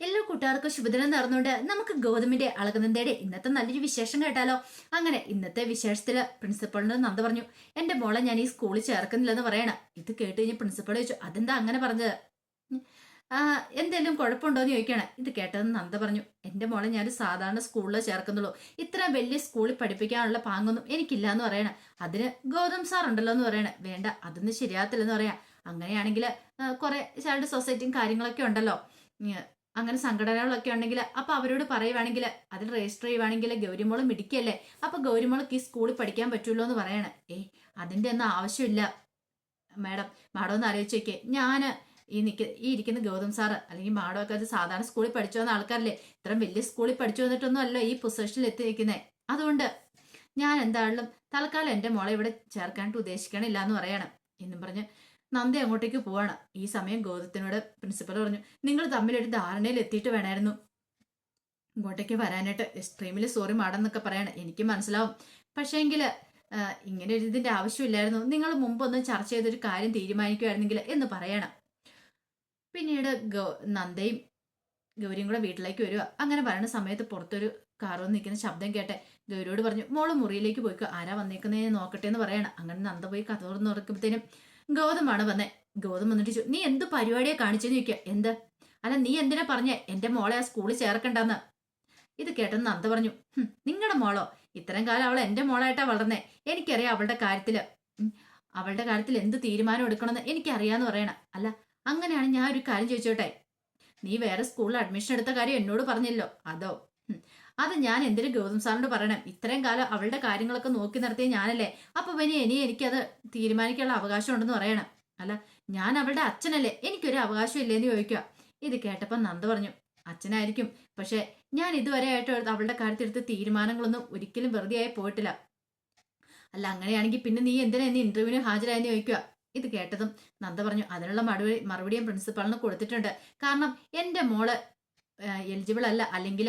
എല്ലാ കൂട്ടുകാർക്കും ശുഭദിനം നേർന്നുകൊണ്ട് നമുക്ക് ഗൗതമിന്റെ അളകനന്ദയുടെ ഇന്നത്തെ നല്ലൊരു വിശേഷം കേട്ടാലോ? അങ്ങനെ ഇന്നത്തെ വിശേഷത്തിൽ പ്രിൻസിപ്പളിനോട് നന്ദ പറഞ്ഞു. എന്റെ മോളെ ഞാൻ ഈ സ്കൂളിൽ ചേർക്കുന്നില്ലെന്ന് പറയണം. ഇത് കേട്ട് കഴിഞ്ഞ് പ്രിൻസിപ്പൾ ചോദിച്ചു അതെന്താ അങ്ങനെ പറഞ്ഞത്? എന്തെങ്കിലും കുഴപ്പമുണ്ടോന്ന് ചോദിക്കണം ഇത് കേട്ടതെന്ന് നന്ദ പറഞ്ഞു എന്റെ മോളെ ഞാൻ സാധാരണ സ്കൂളിൽ ചേർക്കുന്നുള്ളൂ. ഇത്ര വലിയ സ്കൂളിൽ പഠിപ്പിക്കാനുള്ള പാങ്ങൊന്നും എനിക്കില്ല എന്ന് പറയണം. അതിന് ഗൗതം സാർ ഉണ്ടല്ലോ എന്ന് പറയണേ. വേണ്ട അതൊന്നും ശരിയാകത്തില്ലെന്ന് പറയാം. അങ്ങനെയാണെങ്കിൽ കുറെ ചൈൽഡ് സൊസൈറ്റിയും കാര്യങ്ങളൊക്കെ ഉണ്ടല്ലോ. അങ്ങനെ സംഘടനകളൊക്കെ ഉണ്ടെങ്കിൽ അപ്പൊ അവരോട് പറയുവാണെങ്കിൽ അതിൽ രജിസ്റ്റർ ചെയ്യുവാണെങ്കിൽ ഗൗരിമോൾ മിടിക്കല്ലേ അപ്പൊ ഗൗരിമോൾക്ക് ഈ സ്കൂളിൽ പഠിക്കാൻ പറ്റുമല്ലോ എന്ന് പറയണേ. ഏയ് അതിന്റെ ഒന്നും ആവശ്യമില്ല. മാഡം മാഡം ഒന്ന് ആലോചിച്ച് നോക്കിയേ. ഞാൻ ഈ നിക്ക ഈ ഇരിക്കുന്ന ഗൗതം സാറ് അല്ലെങ്കിൽ മാഡം ഒക്കെ അത് സാധാരണ സ്കൂളിൽ പഠിച്ചു വന്ന ആൾക്കാരല്ലേ? ഇത്രയും വലിയ സ്കൂളിൽ പഠിച്ചു വന്നിട്ടൊന്നും അല്ല ഈ പൊസിഷനിൽ എത്തി അതുകൊണ്ട് ഞാൻ എന്തായാലും തൽക്കാലം എന്റെ മോളെ ഇവിടെ ചേർക്കാനായിട്ട് ഉദ്ദേശിക്കണില്ല എന്ന് പറയണം. എന്നും പറഞ്ഞ് നന്ദി അങ്ങോട്ടേക്ക് പോവാണ്. ഈ സമയം ഗോതത്തിനോട് പ്രിൻസിപ്പൽ പറഞ്ഞു നിങ്ങൾ തമ്മിലൊരു ധാരണയിൽ എത്തിയിട്ട് വേണമായിരുന്നു ഇങ്ങോട്ടേക്ക് വരാനായിട്ട് എക്സ്ട്രീമിൽ സോറി മാഡം എന്നൊക്കെ പറയണം. എനിക്ക് മനസ്സിലാവും. പക്ഷേങ്കിൽ ഇങ്ങനെ ഒരു ഇതിന്റെ ആവശ്യമില്ലായിരുന്നു. നിങ്ങൾ മുമ്പൊന്നും ചർച്ച ചെയ്തൊരു കാര്യം തീരുമാനിക്കുമായിരുന്നെങ്കിൽ എന്ന് പറയണം. പിന്നീട് ഗൗ നന്ദയും ഗൗരിയും കൂടെ വീട്ടിലേക്ക് വരിക അങ്ങനെ വരണ സമയത്ത് പുറത്തൊരു കാർ വന്ന് നിൽക്കുന്ന ശബ്ദം കേട്ടെ ഗൗരിയോട് പറഞ്ഞു മോൾ മുറിയിലേക്ക് പോയിക്കോ. ആരാ വന്നേക്കുന്നതിനെ നോക്കട്ടെ എന്ന് പറയണം. അങ്ങനെ നന്ദ പോയി കഥ തുറന്ന് തുറക്കുമ്പോഴത്തേനും ഗൗതമാണ് വന്നേ. ഗൗതം വന്നിട്ട് നീ എന്ത് പരിപാടിയെ കാണിച്ചെന്ന് ചോദിക്കുക എന്ത്? അല്ല നീ എന്തിനാ പറഞ്ഞേ? എന്റെ മോളെ ആ സ്കൂളിൽ ചേർക്കണ്ടെന്ന്. ഇത് കേട്ടെന്ന് നന്ദ പറഞ്ഞു നിങ്ങളുടെ മോളോ? ഇത്രയും കാലം അവൾ എന്റെ മോളായിട്ടാ വളർന്നേ. എനിക്കറിയാം അവളുടെ കാര്യത്തിൽ. അവളുടെ കാര്യത്തിൽ എന്ത് തീരുമാനം എടുക്കണമെന്ന് എനിക്കറിയാന്ന് പറയണം. അല്ല അങ്ങനെയാണ് ഞാൻ ഒരു കാര്യം ചോദിച്ചോട്ടെ. നീ വേറെ സ്കൂളിൽ അഡ്മിഷൻ എടുത്ത കാര്യം എന്നോട് പറഞ്ഞല്ലോ അതോ അത് ഞാൻ എന്തിനു ഗൗതം സാറിനോട് പറയണം? ഇത്രയും കാലം അവളുടെ കാര്യങ്ങളൊക്കെ നോക്കി നടത്തിയ ഞാനല്ലേ. അപ്പൊ പിന്നെ ഇനി എനിക്കത് തീരുമാനിക്കാനുള്ള അവകാശം ഉണ്ടെന്ന് പറയണം. അല്ല ഞാൻ അവളുടെ അച്ഛനല്ലേ? എനിക്കൊരു അവകാശം ഇല്ലേന്ന് ചോദിക്കുക. ഇത് കേട്ടപ്പോൾ നന്ദ പറഞ്ഞു അച്ഛനായിരിക്കും. പക്ഷെ ഞാൻ ഇതുവരെ ആയിട്ട് അവളുടെ കാര്യത്തിൽ എടുത്ത് തീരുമാനങ്ങളൊന്നും ഒരിക്കലും വെറുതെ ആയി പോയിട്ടില്ല. അല്ല അങ്ങനെയാണെങ്കിൽ പിന്നെ നീ എന്തിനാ ഇന്ന് ഇന്റർവ്യൂവിന് ഹാജരായെന്ന് ചോദിക്കുക? ഇത് കേട്ടതും നന്ദ പറഞ്ഞു അതിനുള്ള മറുപടി മറുപടിയും പ്രിൻസിപ്പാളിന് കൊടുത്തിട്ടുണ്ട്. കാരണം എന്റെ മോൾ എലിജിബിൾ അല്ല. അല്ലെങ്കിൽ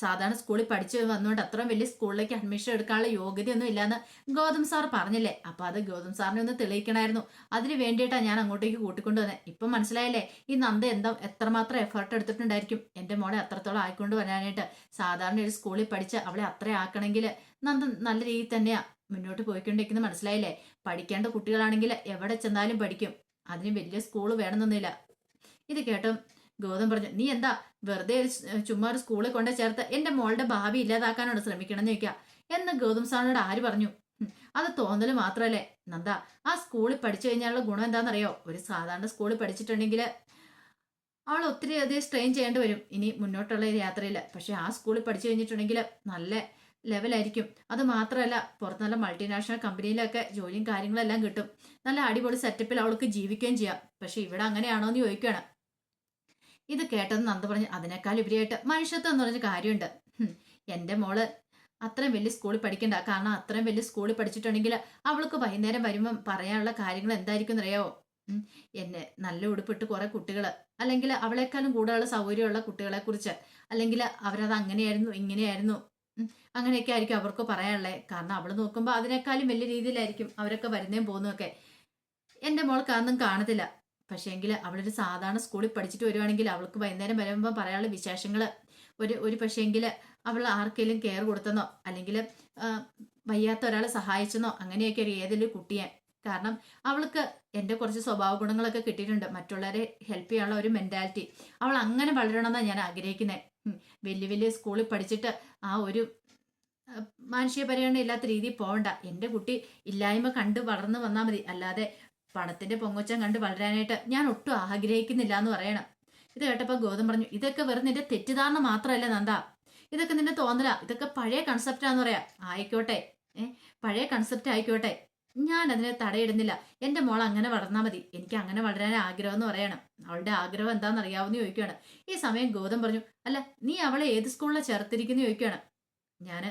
സാധാരണ സ്കൂളിൽ പഠിച്ചു വന്നുകൊണ്ട് അത്രയും വലിയ സ്കൂളിലേക്ക് അഡ്മിഷൻ എടുക്കാനുള്ള യോഗ്യതയൊന്നും ഇല്ലാന്ന് ഗൗതം സാർ പറഞ്ഞില്ലേ? അപ്പൊ അത് ഗൗതം സാറിനെ ഒന്ന് തെളിയിക്കണമായിരുന്നു അതിന് വേണ്ടിയിട്ടാണ് ഞാൻ അങ്ങോട്ടേക്ക് കൂട്ടിക്കൊണ്ട് വന്നത് ഇപ്പം മനസ്സിലായല്ലേ? ഈ നന്ദ എന്താ എത്രമാത്രം എഫേർട്ട് എടുത്തിട്ടുണ്ടായിരിക്കും? എന്റെ മോളെ അത്രത്തോളം ആയിക്കൊണ്ട് വരാനായിട്ട് സാധാരണ ഒരു സ്കൂളിൽ പഠിച്ച് അവളെ അത്ര ആക്കണമെങ്കിൽ നന്ദ നല്ല രീതിയിൽ തന്നെയാ മുന്നോട്ട് പോയിക്കൊണ്ടിരിക്കുന്നത് മനസ്സിലായില്ലേ? പഠിക്കേണ്ട കുട്ടികളാണെങ്കിൽ എവിടെ ചെന്നാലും പഠിക്കും. അതിന് വലിയ സ്കൂൾ വേണമെന്നൊന്നുമില്ല. ഇത് കേട്ടോ ഗൗതം പറഞ്ഞു നീ എന്താ വെറുതെ ഒരു ചുമ്മാ ഒരു സ്കൂളിൽ കൊണ്ട് ചേർത്ത് എന്റെ മോളുടെ ഭാവി ഇല്ലാതാക്കാനാണ് ശ്രമിക്കണം എന്ന് ചോദിക്കുക എന്ന് ഗൗതം സാറിനോട് ആര് പറഞ്ഞു? അത് തോന്നൽ മാത്രല്ലേ? നന്ദ ആ സ്കൂളിൽ പഠിച്ചു കഴിഞ്ഞാലുള്ള ഗുണം എന്താണെന്നറിയോ? ഒരു സാധാരണ സ്കൂളിൽ പഠിച്ചിട്ടുണ്ടെങ്കിൽ അവൾ ഒത്തിരി അധികം സ്ട്രെയിൻ ചെയ്യേണ്ടി വരും ഇനി മുന്നോട്ടുള്ള യാത്രയിൽ. പക്ഷെ ആ സ്കൂളിൽ പഠിച്ചു കഴിഞ്ഞിട്ടുണ്ടെങ്കിൽ നല്ല ലെവലായിരിക്കും അത് മാത്രമല്ല പുറത്ത് നല്ല മൾട്ടിനാഷണൽ കമ്പനിയിലൊക്കെ ജോലിയും കാര്യങ്ങളെല്ലാം കിട്ടും. നല്ല അടിപൊളി സെറ്റപ്പിൽ അവൾക്ക് ജീവിക്കുകയും ചെയ്യാം. പക്ഷെ ഇവിടെ അങ്ങനെയാണോ എന്ന് ചോദിക്കുകയാണ് ഇത് കേട്ടത് നന്ദ പറഞ്ഞു അതിനേക്കാൾ ഉപരിയായിട്ട് മനുഷ്യത്വം എന്ന് പറഞ്ഞ കാര്യമുണ്ട്. എന്റെ മോൾ അത്രയും വലിയ സ്കൂളിൽ പഠിക്കണ്ട. കാരണം അത്രയും വലിയ സ്കൂളിൽ പഠിച്ചിട്ടുണ്ടെങ്കിൽ അവൾക്ക് വൈകുന്നേരം വരുമ്പം പറയാനുള്ള കാര്യങ്ങൾ എന്തായിരിക്കും എന്നറിയാവോ എന്നെ നല്ല ഉടുപ്പിട്ട് കുറെ കുട്ടികൾ അല്ലെങ്കിൽ അവളെക്കാളും കൂടുതലുള്ള സൗകര്യമുള്ള കുട്ടികളെ കുറിച്ച് അല്ലെങ്കിൽ അവരത് അങ്ങനെയായിരുന്നു ഇങ്ങനെയായിരുന്നു അങ്ങനെയൊക്കെ ആയിരിക്കും അവർക്ക് പറയാനുള്ളത് കാരണം അവൾ നോക്കുമ്പോൾ അതിനേക്കാളും വലിയ രീതിയിലായിരിക്കും അവരൊക്കെ വരുന്നേം പോകുന്നതൊക്കെ എന്റെ മോൾക്ക് അതൊന്നും കാണത്തില്ല. പക്ഷേങ്കിൽ അവളൊരു സാധാരണ സ്കൂളിൽ പഠിച്ചിട്ട് വരുവാണെങ്കിൽ അവൾക്ക് വൈകുന്നേരം വരുമ്പോൾ പറയാനുള്ള വിശേഷങ്ങൾ ഒരു ഒരു പക്ഷേങ്കിൽ അവൾ ആർക്കെങ്കിലും കെയർ കൊടുത്തെന്നോ അല്ലെങ്കിൽ വയ്യാത്ത ഒരാളെ സഹായിച്ചെന്നോ അങ്ങനെയൊക്കെ ഒരു ഏതെങ്കിലും കുട്ടിയെ. കാരണം അവൾക്ക് എന്റെ കുറച്ച് സ്വഭാവ ഗുണങ്ങളൊക്കെ കിട്ടിയിട്ടുണ്ട്. മറ്റുള്ളവരെ ഹെൽപ്പ് ചെയ്യാനുള്ള ഒരു മെന്റാലിറ്റി അവൾ അങ്ങനെ വളരണമെന്നാണ് ഞാൻ ആഗ്രഹിക്കുന്നത് വലിയ വലിയ സ്കൂളിൽ പഠിച്ചിട്ട് ആ ഒരു മാനുഷിക പരിഗണന ഇല്ലാത്ത രീതിയിൽ പോകണ്ട എന്റെ കുട്ടി ഇല്ലായ്മ കണ്ട് വളർന്നു വന്നാൽ മതി. അല്ലാതെ പണത്തിന്റെ പൊങ്ങച്ചം കണ്ട് വളരാനായിട്ട് ഞാൻ ഒട്ടും ആഗ്രഹിക്കുന്നില്ല എന്ന് പറയണം. ഇത് കേട്ടപ്പോൾ ഗോതം പറഞ്ഞു ഇതൊക്കെ വെറും നിന്റെ തെറ്റിദ്ധാരണ മാത്രമല്ല നന്ദ. ഇതൊക്കെ നിന്റെ തോന്നല. ഇതൊക്കെ പഴയ കൺസെപ്റ്റാന്ന് പറയാ. ആയിക്കോട്ടെ. ഏ പഴയ കൺസെപ്റ്റ് ആയിക്കോട്ടെ. ഞാൻ അതിനെ തടയിടുന്നില്ല. എന്റെ മോൾ അങ്ങനെ വളർന്നാൽ മതി. എനിക്ക് അങ്ങനെ വളരാൻ ആഗ്രഹം എന്ന് പറയണം. അവളുടെ ആഗ്രഹം എന്താണെന്ന് അറിയാവുന്ന ചോദിക്കുകയാണ്. ഈ സമയം ഗോതം പറഞ്ഞു അല്ല നീ അവളെ ഏത് സ്കൂളിലാണ് ചേർത്തിരിക്കുന്നു ചോദിക്കുകയാണ്. ഞാൻ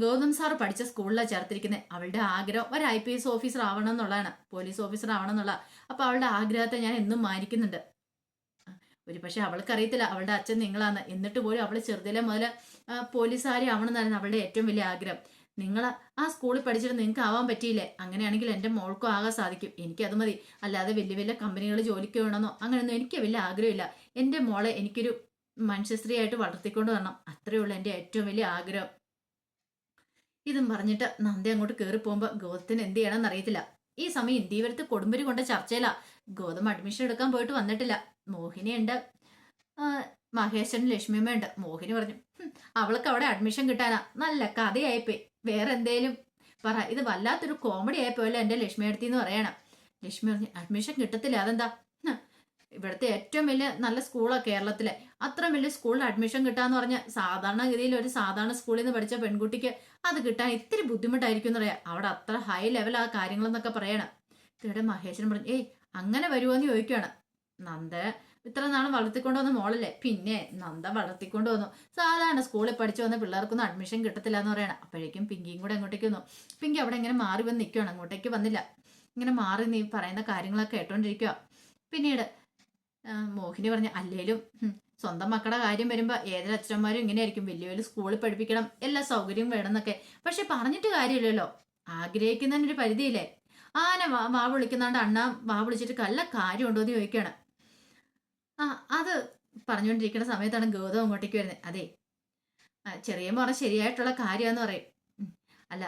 ഗൗതം സാർ പഠിച്ച സ്കൂളിലാണ് ചേർത്തിരിക്കുന്നത് അവളുടെ ആഗ്രഹം ഒരു ഐ പി എസ് ഓഫീസർ ആവണം എന്നുള്ളതാണ് പോലീസ് ഓഫീസർ ആവണം എന്നുള്ള അപ്പൊ അവളുടെ ആഗ്രഹത്തെ ഞാൻ എന്നും മാനിക്കുന്നുണ്ട്. ഒരു പക്ഷെ അവൾക്കറിയത്തില്ല അവളുടെ അച്ഛൻ നിങ്ങളാണ് എന്നിട്ട് പോലും അവൾ ചെറുതിലെ മുതൽ പോലീസുകാരി ആവണമെന്നായിരുന്നു അവളുടെ ഏറ്റവും വലിയ ആഗ്രഹം. നിങ്ങൾ ആ സ്കൂളിൽ പഠിച്ചിട്ട് നിങ്ങൾക്ക് ആവാൻ പറ്റിയില്ലേ? അങ്ങനെയാണെങ്കിൽ എന്റെ മോൾക്കും ആകാൻ സാധിക്കും. എനിക്കത് മതി. അല്ലാതെ വലിയ വലിയ കമ്പനികൾ ജോലിക്ക് വേണമെന്നോ അങ്ങനെയൊന്നും എനിക്ക് വലിയ ആഗ്രഹമില്ല. എന്റെ മോളെ എനിക്കൊരു മനുഷ്യസ്ത്രീയായിട്ട് വളർത്തിക്കൊണ്ട് വരണം. അത്രയേ ഉള്ളൂ എന്റെ ഏറ്റവും വലിയ ആഗ്രഹം. ഇതും പറഞ്ഞിട്ട് നന്ദി അങ്ങോട്ട് കയറി പോകുമ്പോൾ ഗോതത്തിന് എന്ത് ചെയ്യണമെന്ന് അറിയത്തില്ല. ഈ സമയം ഇന്ത്യവരത്ത് കൊടുമ്പരി കൊണ്ട ചർച്ചയിലാ. ഗോതം അഡ്മിഷൻ എടുക്കാൻ പോയിട്ട് വന്നിട്ടില്ല. മോഹിനിയുണ്ട്. മഹേശ്വരൻ ലക്ഷ്മിയമ്മയുണ്ട്. മോഹിനി പറഞ്ഞു അവൾക്ക് അവിടെ അഡ്മിഷൻ കിട്ടാനാ. നല്ല കഥയായിപ്പോയി. വേറെ എന്തേലും പറ. ഇത് വല്ലാത്തൊരു കോമഡി ആയിപ്പോയല്ലോ എന്റെ ലക്ഷ്മി അടുത്തിന്ന് പറയണം. ലക്ഷ്മി പറഞ്ഞു അഡ്മിഷൻ കിട്ടത്തില്ല. അതെന്താ? ഇവിടുത്തെ ഏറ്റവും വലിയ നല്ല സ്കൂളാണ് കേരളത്തിലെ. അത്ര വലിയ സ്കൂളിൽ അഡ്മിഷൻ കിട്ടാന്ന് പറഞ്ഞ സാധാരണഗതിയിൽ ഒരു സാധാരണ സ്കൂളിൽ നിന്ന് പഠിച്ച പെൺകുട്ടിക്ക് അത് കിട്ടാൻ ഇത്തിരി ബുദ്ധിമുട്ടായിരിക്കും എന്ന് പറയാം അവിടെ അത്ര ഹൈ ലെവൽ ആ കാര്യങ്ങളെന്നൊക്കെ പറയണം. ഇവിടെ മഹേശൻ പറഞ്ഞു ഏയ് അങ്ങനെ വരുമോന്ന് ചോദിക്കുകയാണ് നന്ദ ഇത്ര നാൾ വളർത്തിക്കൊണ്ട് വന്ന മോളല്ലേ? പിന്നെ നന്ദ വളർത്തിക്കൊണ്ട് വന്നു. സാധാരണ സ്കൂളിൽ പഠിച്ചു വന്ന പിള്ളേർക്കൊന്നും അഡ്മിഷൻ കിട്ടത്തില്ല എന്ന് പറയണം. അപ്പോഴേക്കും പിങ്കിയും കൂടെ അങ്ങോട്ടേക്ക് വന്നു. പിങ്കി അവിടെ ഇങ്ങനെ മാറി വന്ന് നിൽക്കുകയാണ് അങ്ങോട്ടേക്ക് വന്നില്ല. ഇങ്ങനെ മാറി നീ പറയുന്ന കാര്യങ്ങളൊക്കെ കേട്ടോണ്ടിരിക്കുക പിന്നീട് മോഹിനി പറഞ്ഞു അല്ലേലും സ്വന്തം മക്കളുടെ കാര്യം വരുമ്പോൾ ഏതൊരു അച്ഛന്മാരും ഇങ്ങനെയായിരിക്കും. വലിയ വലിയ സ്കൂളിൽ പഠിപ്പിക്കണം. എല്ലാ സൗകര്യവും വേണം എന്നൊക്കെ പക്ഷെ പറഞ്ഞിട്ട് കാര്യമില്ലല്ലോ. ആഗ്രഹിക്കുന്നതിനൊരു പരിധിയില്ലേ? ആന വാ വാ വിളിക്കുന്നാണ്ട് അണ്ണ വാ വിളിച്ചിട്ട് കല്ല കാര്യമുണ്ടോ എന്ന് ചോദിക്കുകയാണ് ആ അത് പറഞ്ഞുകൊണ്ടിരിക്കുന്ന സമയത്താണ് ഗൗതം അങ്ങോട്ടേക്ക് വരുന്നത്. അതെ ചെറിയ മോറ ശരിയായിട്ടുള്ള കാര്യമെന്ന് പറയും. അല്ല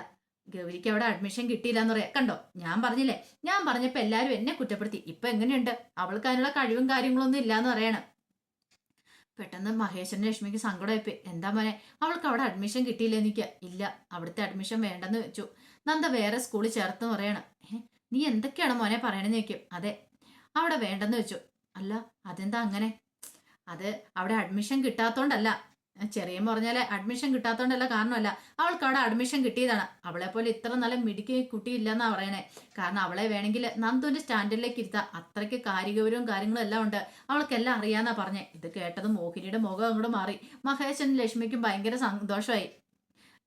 ഗൗരിക്ക് അവിടെ അഡ്മിഷൻ കിട്ടിയില്ല എന്ന് പറയാം. കണ്ടോ? ഞാൻ പറഞ്ഞില്ലേ? ഞാൻ പറഞ്ഞപ്പോ എല്ലാരും എന്നെ കുറ്റപ്പെടുത്തി. ഇപ്പൊ എങ്ങനെയുണ്ട്? അവൾക്ക് അതിനുള്ള കഴിവും കാര്യങ്ങളൊന്നും ഇല്ലാന്ന് പറയണം. പെട്ടെന്ന് മഹേശ്വരൻ ലക്ഷ്മിക്ക് സങ്കടമായിപ്പോയി. എന്താ മോനെ? അവൾക്ക് അവിടെ അഡ്മിഷൻ കിട്ടിയില്ല എനിക്ക് ഇല്ല. അവിടുത്തെ അഡ്മിഷൻ വേണ്ടെന്ന് വെച്ചു. നന്ദ വേറെ സ്കൂളിൽ ചേർത്ത് പറയണം. നീ എന്തൊക്കെയാണ് മോനെ പറയണെന്ന് ചോദിക്കും. അതെ അവിടെ വേണ്ടെന്ന് വെച്ചു. അല്ല അതെന്താ അങ്ങനെ? അത് അവിടെ അഡ്മിഷൻ കിട്ടാത്തോണ്ടല്ല. ചെറിയ പറഞ്ഞാൽ അഡ്മിഷൻ കിട്ടാത്തതുകൊണ്ടല്ല കാരണമല്ല. അവൾക്ക് അവിടെ അഡ്മിഷൻ കിട്ടിയതാണ്. അവളെ പോലെ ഇത്ര നല്ല മിടുക്കി കുട്ടിയില്ലെന്നാ പറയണേ. കാരണം അവളെ വേണമെങ്കിൽ നന്ദുവിന്റെ സ്റ്റാൻഡേർഡിലേക്ക് ഇരുത്താം. അത്രയ്ക്ക് കാര്യഗൗരവും കാര്യങ്ങളും എല്ലാം ഉണ്ട്. അവൾക്കെല്ലാം അറിയാന്നാ പറഞ്ഞേ. ഇത് കേട്ടത് മോഹിനിയുടെ മുഖം അങ്ങോട്ട് മാറി. മഹേശനും ലക്ഷ്മിക്കും ഭയങ്കര സന്തോഷമായി.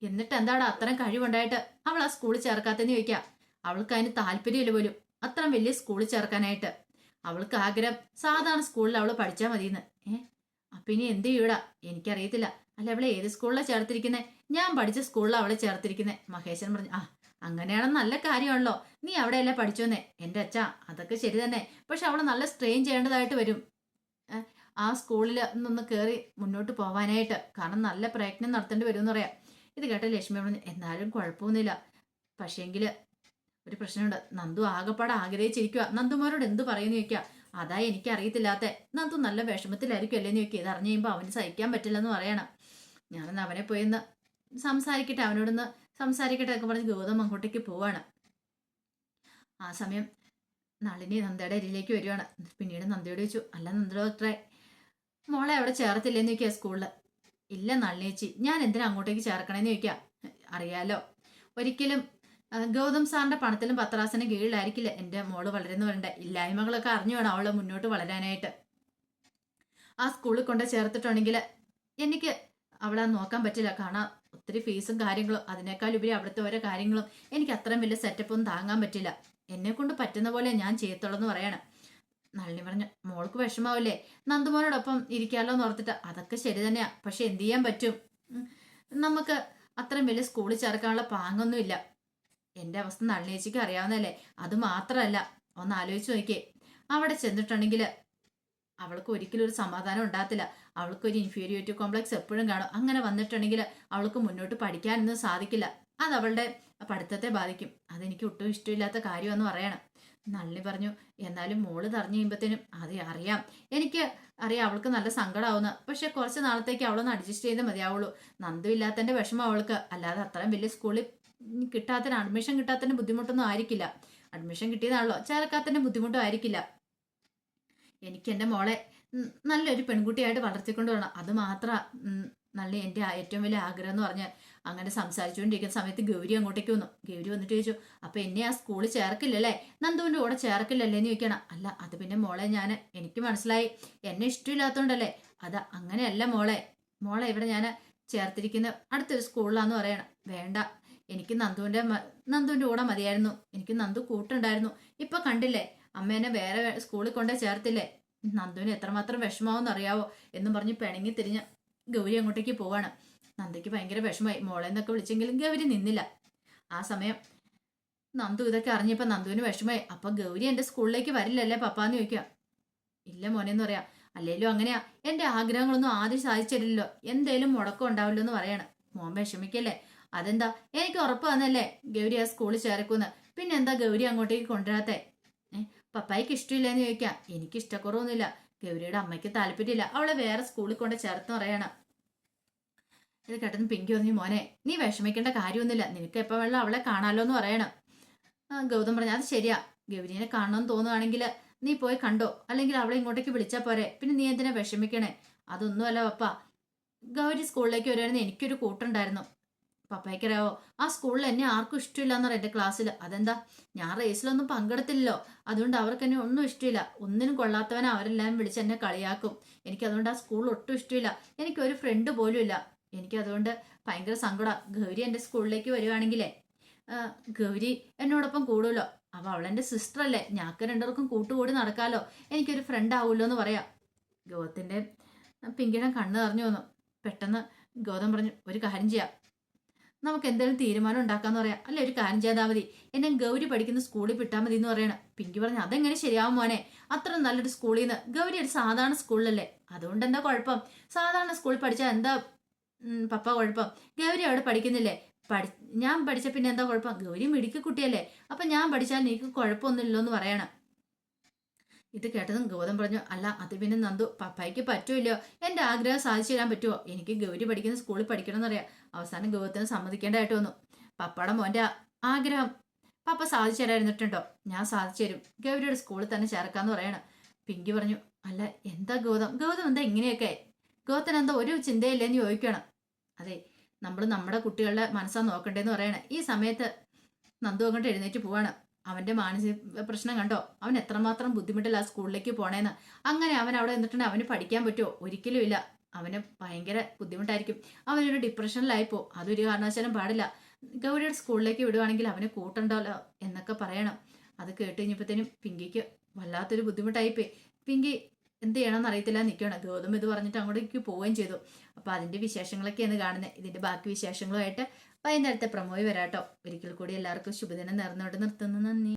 എന്നിട്ട് എന്താണ് അത്രയും കഴിവുണ്ടായിട്ട് അവൾ ആ സ്കൂളിൽ ചേർക്കാത്തെന്ന് ചോദിക്കാം. അവൾക്ക് അതിന് താല്പര്യമില്ല പോലും. അത്രയും വലിയ സ്കൂളിൽ ചേർക്കാനായിട്ട്. അവൾക്ക് ആഗ്രഹം സാധാരണ സ്കൂളിൽ അവൾ പഠിച്ചാൽ മതിയെന്ന്. ഏ? അപ്പൊ ഇനി എന്ത് ചെയ്യൂടാ എനിക്കറിയത്തില്ല. അല്ല അവളെ ഏത് സ്കൂളിലാണ് ചേർത്തിരിക്കുന്നത് ഞാൻ പഠിച്ച സ്കൂളിലാണ് അവളെ ചേർത്തിരിക്കുന്നത് മഹേശൻ പറഞ്ഞു ആ അങ്ങനെയാണെന്ന് നല്ല കാര്യമാണല്ലോ. നീ അവിടെയല്ലേ പഠിച്ചോന്നേ? എന്റെ അച്ഛ അതൊക്കെ ശരി തന്നെ. പക്ഷെ അവളെ നല്ല സ്ട്രെയിൻ ചെയ്യേണ്ടതായിട്ട് വരും. ആ സ്കൂളിൽ നിന്ന് കയറി മുന്നോട്ട് പോവാനായിട്ട്. കാരണം നല്ല പ്രയത്നം നടത്തേണ്ടി വരും എന്ന് പറയാം. ഇത് കേട്ട ലക്ഷ്മി പറഞ്ഞു എന്നാലും കുഴപ്പമൊന്നുമില്ല. പക്ഷേങ്കിൽ ഒരു പ്രശ്നമുണ്ട്. നന്ദു ആകെപ്പാടെ ആഗ്രഹിച്ചിരിക്കുക നന്ദുമാരോട് എന്ത് പറയുന്നു ചോദിക്കുക അതാ എനിക്ക് അറിയത്തില്ലാത്ത നന്ദു നല്ല വിഷമത്തിലായിരിക്കും അല്ലേ നോക്കി ഇത് അറിഞ്ഞു കഴിയുമ്പോൾ അവന് സഹിക്കാൻ പറ്റില്ലെന്ന് പറയണം. ഞാനൊന്ന് അവനെ പോയി ഒന്ന് സംസാരിക്കട്ടെ അവനോടൊന്ന് സംസാരിക്കട്ടെ ഒക്കെ പറഞ്ഞ് ഗൗതം അങ്ങോട്ടേക്ക് പോവാണ്. ആ സമയം നളിനി നന്ദയുടെ അരിയിലേക്ക് വരുവാണ്. പിന്നീട് നന്ദയോട് ചോദിച്ചു അല്ല നന്ദ ഡോക്ടറെ മോളെ അവിടെ ചേർത്തില്ലെന്ന് ചോദിക്കുക സ്കൂളിൽ ഇല്ല നളിനേച്ചി ഞാൻ എന്തിനാ അങ്ങോട്ടേക്ക് ചേർക്കണേന്ന് ചോദിക്കുക അറിയാലോ. ഒരിക്കലും ഗൗതം സാറിന്റെ പണത്തിലും പത്രാസിന് കീഴിലായിരിക്കില്ല? എന്റെ മോൾ വളരുന്നു വരണ്ട. ഇല്ലായ്മകളൊക്കെ അറിഞ്ഞു വേണം അവളെ മുന്നോട്ട് വളരാനായിട്ട്. ആ സ്കൂളിൽ കൊണ്ട് ചേർത്തിട്ടുണ്ടെങ്കിൽ എനിക്ക് അവളെ നോക്കാൻ പറ്റില്ല. കാരണം ഒത്തിരി ഫീസും കാര്യങ്ങളും അതിനേക്കാൾ ഉപരി അവിടുത്തെ ഓരോ കാര്യങ്ങളും എനിക്ക് അത്രയും വലിയ സെറ്റപ്പ് ഒന്നും താങ്ങാൻ പറ്റില്ല. എന്നെ കൊണ്ട് പറ്റുന്ന പോലെ ഞാൻ ചെയ്യത്തുള്ളൂ എന്ന് പറയണം. നളിനി പറഞ്ഞു മോൾക്ക് വിഷമാവില്ലേ? നന്ദുമോനോടൊപ്പം ഇരിക്കാമല്ലോ എന്ന് ഓർത്തിട്ട് അതൊക്കെ ശരി തന്നെയാ. പക്ഷെ എന്ത് ചെയ്യാൻ പറ്റും? നമുക്ക് അത്രയും വലിയ സ്കൂളിൽ ചേർക്കാനുള്ള പാങ്ങൊന്നുമില്ല. എന്റെ അവസ്ഥ നളിനേച്ചിക്ക് അറിയാവുന്നല്ലേ അത് മാത്രമല്ല ഒന്ന് ആലോചിച്ച് നോക്കിയേ. അവിടെ ചെന്നിട്ടുണ്ടെങ്കിൽ അവൾക്ക് ഒരിക്കലും ഒരു സമാധാനം ഉണ്ടാകത്തില്ല. അവൾക്ക് ഒരു ഇൻഫീരിയോറിറ്റി കോംപ്ലക്സ് എപ്പോഴും കാണും. അങ്ങനെ വന്നിട്ടുണ്ടെങ്കിൽ അവൾക്ക് മുന്നോട്ട് പഠിക്കാനൊന്നും സാധിക്കില്ല. അത് അവളുടെ പഠിത്തത്തെ ബാധിക്കും. അതെനിക്ക് ഒട്ടും ഇഷ്ടമില്ലാത്ത കാര്യമെന്ന് പറയണം. നളിനി പറഞ്ഞു എന്നാലും മോൾ തറഞ്ഞു കഴിയുമ്പോഴത്തേനും അത് അറിയാം. എനിക്ക് അറിയാം അവൾക്ക് നല്ല സങ്കടമാവുന്ന പക്ഷെ കുറച്ച് നാളത്തേക്ക് അവളൊന്ന് അഡ്ജസ്റ്റ് ചെയ്ത് മതിയാവുള്ളൂ. നന്ദുമില്ലാത്തതിന്റെ വിഷമം അവൾക്ക്. അല്ലാതെ അത്രയും വലിയ സ്കൂളിൽ കിട്ടാത്തതിന് അഡ്മിഷൻ കിട്ടാത്തതിന് ബുദ്ധിമുട്ടൊന്നും ആയിരിക്കില്ല. അഡ്മിഷൻ കിട്ടിയതാണല്ലോ. ചേർക്കാത്തതിന് ബുദ്ധിമുട്ടും ആയിരിക്കില്ല. എനിക്ക് എന്റെ മോളെ നല്ലൊരു പെൺകുട്ടിയായിട്ട് വളർത്തിക്കൊണ്ട് വരണം. അത് മാത്രം നല്ല എന്റെ ഏറ്റവും വലിയ ആഗ്രഹം എന്ന് പറഞ്ഞാൽ അങ്ങനെ സംസാരിച്ചുകൊണ്ടിരിക്കുന്ന സമയത്ത് ഗൗരി അങ്ങോട്ടേക്ക് വന്നു. ഗൗരി വന്നിട്ട് ചോദിച്ചു അപ്പൊ എന്നെ ആ സ്കൂളിൽ ചേർക്കില്ലല്ലേ? നന്ദുവിന്റെ കൂടെ ചേർക്കില്ലല്ലേ? എന്ന് ചോദിക്കണം അല്ല അത് പിന്നെ മോളെ ഞാൻ എനിക്ക് മനസ്സിലായി. എന്നെ ഇഷ്ടമില്ലാത്തതുകൊണ്ടല്ലേ? അത് അങ്ങനെയല്ല മോളെ. മോളെ ഇവിടെ ഞാൻ ചേർത്തിരിക്കുന്ന അടുത്തൊരു സ്കൂളിലാന്ന് പറയണം. വേണ്ട. എനിക്ക് നന്ദുവിന്റെ നന്ദുവിന്റെ കൂടെ മതിയായിരുന്നു. എനിക്ക് നന്ദു കൂട്ടുണ്ടായിരുന്നു. ഇപ്പൊ കണ്ടില്ലേ? അമ്മേനെ വേറെ സ്കൂളിൽ കൊണ്ടേ ചേർത്തില്ലേ? നന്ദുവിന് എത്രമാത്രം വിഷമാവെന്ന് അറിയാവോ? എന്നും പറഞ്ഞ് പിണങ്ങി തിരിഞ്ഞ് ഗൗരി അങ്ങോട്ടേക്ക് പോവാണ്. നന്ദയ്ക്ക് ഭയങ്കര വിഷമായി മോളെ എന്നൊക്കെ വിളിച്ചെങ്കിലും ഗൗരി നിന്നില്ല. ആ സമയം നന്ദു ഇതൊക്കെ അറിഞ്ഞപ്പോ നന്ദുവിന് വിഷമായി അപ്പൊ ഗൗരി എന്റെ സ്കൂളിലേക്ക് വരില്ലല്ലേ പപ്പാന്ന് ചോദിക്കാം ഇല്ല മോനെ എന്ന് പറയാം. അല്ലേലും അങ്ങനെയാ. എന്റെ ആഗ്രഹങ്ങളൊന്നും ആദ്യം സാധിച്ചിട്ടില്ലല്ലോ എന്തേലും മുടക്കം ഉണ്ടാവില്ലോ എന്ന് പറയാണ്. മോൻ വിഷമിക്കല്ലേ? അതെന്താ? എനിക്ക് ഉറപ്പ് വന്നല്ലേ? ഗൗരി ആ സ്കൂളിൽ ചേർക്കുന്ന്. പിന്നെ എന്താ ഗൗരി അങ്ങോട്ടേക്ക് കൊണ്ടുവരാത്തെ? പപ്പായിക്ക് ഇഷ്ടമില്ലെന്ന് ചോദിക്കാം. എനിക്ക് ഇഷ്ടക്കുറവൊന്നുമില്ല. ഗൗരിയുടെ അമ്മയ്ക്ക് താല്പര്യമില്ല. അവളെ വേറെ സ്കൂളിൽ കൊണ്ട് ചേർത്ത് പറയണം. ഇത് കേട്ടെന്ന് പിങ്കി പറഞ്ഞു മോനെ നീ വിഷമിക്കേണ്ട കാര്യമൊന്നുമില്ല. നിനക്ക് എപ്പോൾ വെള്ളം അവളെ കാണാലോ എന്ന് പറയണം ഗൗതം പറഞ്ഞു അത് ശരിയാ. ഗൗരിനെ കാണണമെന്ന് തോന്നുകയാണെങ്കിൽ നീ പോയി കണ്ടോ? അല്ലെങ്കിൽ അവളെ ഇങ്ങോട്ടേക്ക് വിളിച്ചാൽ പോരെ. പിന്നെ നീ എന്തിനാ വിഷമിക്കണേ? അതൊന്നുമല്ല പപ്പ. ഗൗരി സ്കൂളിലേക്ക് വരുവായിരുന്നു എനിക്കൊരു കൂട്ടുണ്ടായിരുന്നു. പപ്പയ്ക്കറിയാവോ ആ സ്കൂളിൽ എന്നെ ആർക്കും ഇഷ്ടമില്ല എന്ന് പറയാം എന്റെ ക്ലാസ്സിൽ അതെന്താ? ഞാൻ റേസിലൊന്നും പങ്കെടുത്തില്ലല്ലോ. അതുകൊണ്ട് അവർക്ക് എന്നെ ഒന്നും ഇഷ്ടമില്ല ഒന്നിനും കൊള്ളാത്തവനെ അവരെല്ലാം വിളിച്ച് എന്നെ കളിയാക്കും. എനിക്ക് അതുകൊണ്ട് ആ സ്കൂൾ ഒട്ടും ഇഷ്ടമില്ല എനിക്ക് ഒരു ഫ്രണ്ട് പോലും ഇല്ല. എനിക്ക് അതുകൊണ്ട് ഭയങ്കര സങ്കട. ഗൗരി എന്റെ സ്കൂളിലേക്ക് വരുവാണെങ്കിലേ ഗൗരി എന്നോടൊപ്പം കൂടുമല്ലോ അപ്പോൾ അവളെന്റെ സിസ്റ്റർ അല്ലേ. ഞങ്ങൾക്ക് രണ്ടുപേർക്കും കൂട്ടുകൂടി നടക്കാമല്ലോ എനിക്കൊരു ഫ്രണ്ട് ആവുമല്ലോ എന്ന് പറയാം. ഗൗതത്തിന്റെ പിങ്കിടം കണ്ണ് നിറഞ്ഞു വന്നു. പെട്ടെന്ന് ഗൗതം പറഞ്ഞു ഒരു കാര്യം ചെയ്യാം. നമുക്ക് എന്തെങ്കിലും തീരുമാനം ഉണ്ടാക്കാന്ന് പറയാം. അല്ലെ ഒരു കാര്യം ചെയ്താൽ മതി. എന്നെ ഗൗരി പഠിക്കുന്ന സ്കൂളിൽ വിട്ടാൽ മതി എന്ന് പറയണം. പിങ്കി പറഞ്ഞു അതെങ്ങനെ ശരിയാവും മോനെ? അത്ര നല്ലൊരു സ്കൂളിൽ നിന്ന് ഗൗരി ഒരു സാധാരണ സ്കൂളിലല്ലേ? അതുകൊണ്ട് എന്താ കുഴപ്പം? സാധാരണ സ്കൂളിൽ പഠിച്ചാൽ എന്താ? പപ്പ കുഴപ്പം. ഗൗരി അവിടെ പഠിക്കുന്നില്ലേ? പഠി ഞാൻ പഠിച്ച പിന്നെ എന്താ കുഴപ്പം? ഗൗരി മിടുക്കി കുട്ടിയല്ലേ. അപ്പൊ ഞാൻ പഠിച്ചാൽ നീക്ക് കുഴപ്പമൊന്നുമില്ലോ എന്ന് പറയണം. ഇത് കേട്ടതും ഗൗതം പറഞ്ഞു അല്ല അത് പിന്നെ നന്ദു പപ്പായ്ക്ക് പറ്റൂല്ലോ എന്റെ ആഗ്രഹം സാധിച്ചു തരാൻ പറ്റുമോ എനിക്ക് ഗൗരി പഠിക്കുന്ന സ്കൂളിൽ പഠിക്കണം എന്നറിയാം അവസാനം ഗൗതത്തിന് സമ്മതിക്കേണ്ടതായിട്ട് വന്നു. പപ്പയുടെ മോന്റെ ആഗ്രഹം പപ്പ സാധിച്ചു തരായിരുന്നിട്ടുണ്ടോ ഞാൻ സാധിച്ചു തരും. ഗൗരിയുടെ സ്കൂളിൽ തന്നെ ചേർക്കാന്ന് പറയണം. പിങ്കി പറഞ്ഞു അല്ല എന്താ ഗൗതം? ഗൗതം എന്താ ഇങ്ങനെയൊക്കെ? ഗൗതത്തിന് എന്താ ഒരു ചിന്തയില്ലെന്ന് ചോദിക്കണം അതെ നമ്മൾ നമ്മുടെ കുട്ടികളുടെ മനസ്സാ നോക്കണ്ടേന്ന് പറയണം. ഈ സമയത്ത് നന്ദു അങ്ങോട്ട് എഴുന്നേറ്റ് പോവാണ്. അവന്റെ മാനസിക പ്രശ്നം കണ്ടോ? അവൻ എത്രമാത്രം ബുദ്ധിമുട്ടില്ല ആ സ്കൂളിലേക്ക് പോണേന്ന്. അങ്ങനെ അവൻ അവിടെ നിന്നിട്ടുണ്ടെങ്കിൽ അവന് പഠിക്കാൻ പറ്റുമോ ഒരിക്കലും ഇല്ല. അവന് ഭയങ്കര ബുദ്ധിമുട്ടായിരിക്കും. അവനൊരു ഡിപ്രഷനിലായിപ്പോ. അതൊരു കാരണവശാലും പാടില്ല. ഗൗരിയുടെ സ്കൂളിലേക്ക് വിടുവാണെങ്കിൽ അവന് കൂട്ടുണ്ടല്ലോ എന്നൊക്കെ പറയണം. അത് കേട്ട് കഴിഞ്ഞപ്പോഴത്തേനും പിങ്കിക്ക് വല്ലാത്തൊരു ബുദ്ധിമുട്ടായിപ്പോയി. പിങ്കി എന്ത് ചെയ്യണമെന്ന് അറിയത്തില്ല നിൽക്കണം. ഗൗതം ഇത് പറഞ്ഞിട്ട് അങ്ങോട്ടേക്ക് പോവുകയും ചെയ്തു. അപ്പോൾ അതിന്റെ വിശേഷങ്ങളൊക്കെയാണ് കാണുന്നത്. ഇതിന്റെ ബാക്കി വിശേഷങ്ങളുമായിട്ട് വൈകുന്നേരത്തെ പ്രമോയി വരാട്ടോ ഒരിക്കൽ കൂടി എല്ലാവർക്കും ശുഭദിനം നേർന്നോട്ട് നിർത്തുന്നു. നന്ദി.